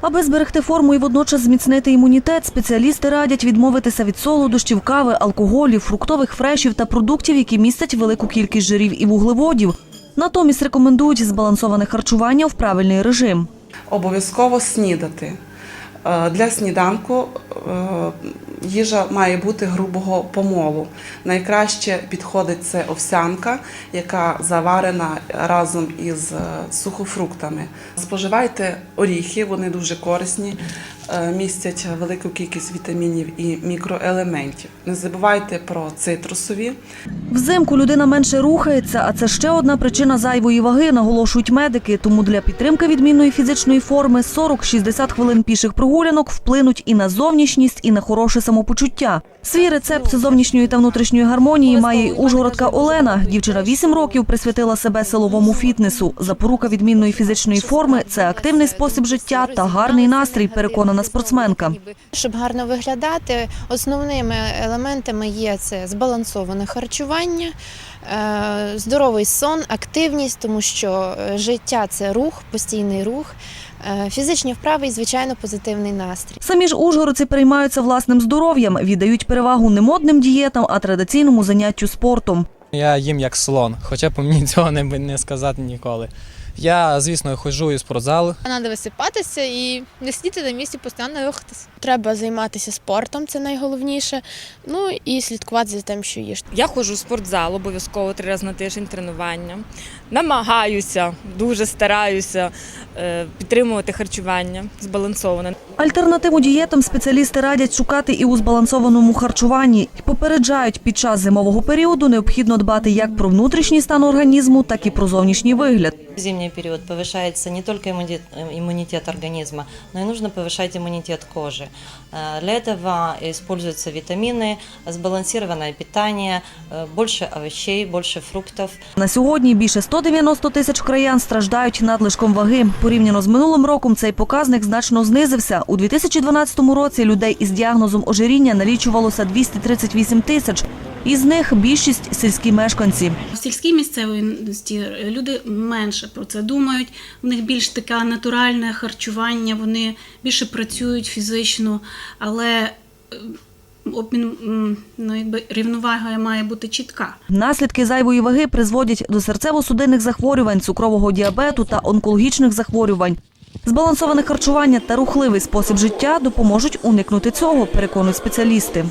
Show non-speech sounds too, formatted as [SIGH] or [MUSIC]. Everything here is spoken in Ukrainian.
Аби зберегти форму і водночас зміцнити імунітет, спеціалісти радять відмовитися від солодощів, кави, алкоголів, фруктових фрешів та продуктів, які містять велику кількість жирів і вуглеводів. Натомість рекомендують збалансоване харчування в правильний режим. Обов'язково снідати. Е, Для сніданку е, їжа має бути грубого помолу. Найкраще підходить це овсянка, яка заварена разом із е, сухофруктами. Споживайте оріхи, вони дуже корисні, містять велику кількість вітамінів і мікроелементів. Не забувайте про цитрусові. Взимку людина менше рухається, а це ще одна причина зайвої ваги, наголошують медики. Тому для підтримки відмінної фізичної форми 40-60 хвилин піших прогулянок вплинуть і на зовнішність, і на хороше самопочуття. Свій рецепт зовнішньої та внутрішньої гармонії має й ужгородка Олена. Дівчина 8 років присвятила себе силовому фітнесу. Запорука відмінної фізичної форми це активний спосіб життя та гарний настрій, переконана спортсменка. Щоб гарно виглядати, основними елементами є це збалансоване харчування, е, здоровий сон, активність, тому що е, життя це рух, постійний рух, фізичні вправи і, звичайно, позитивний настрій. Самі ж ужгородці переймаються власним здоров'ям, віддають перевагу не модним дієтам, а традиційному заняттю спортом. Я їм як слон, хоча б мені [LAUGHS] цього не, не сказати ніколи. Я, звісно, ходжу і в спортзал, Треба висипатися і не сидіти на місці, постійно рухатися. Треба займатися спортом, це найголовніше. Ну і слідкувати за тим, що їш. Я ходжу в спортзал обов'язково три рази на тиждень тренування. Намагаюся, дуже стараюся е, підтримувати харчування збалансоване. Альтернативу дієтам спеціалісти радять шукати і у збалансованому харчуванні. І Попереджають, під час зимового періоду необхідно дбати як про внутрішній стан організму, так і про зовнішній вигляд. В зимний период повышается не только иммунитет, э, иммунитет организма, но и нужно повышать иммунитет кожи. Э, Для этого используются витамины, сбалансированное питание, э, больше овощей, больше фруктов. На сьогодні більше 190 тисяч краян страждають надлишком ваги. Порівняно з минулим роком цей показник значно знизився. У 2012 році людей із діагнозом ожиріння налічувалося 238 тисяч. Із них більшість сільські мешканці. В сільській місцевості люди менше про це думають. У них більш таке натуральне харчування, вони більше працюють фізично, але е, обмін ну, якби рівновага має бути чітка. Наслідки зайвої ваги призводять до серцево-судинних захворювань, цукрового діабету та онкологічних захворювань. Збалансоване харчування та рухливий спосіб життя допоможуть уникнути цього, переконують спеціалісти.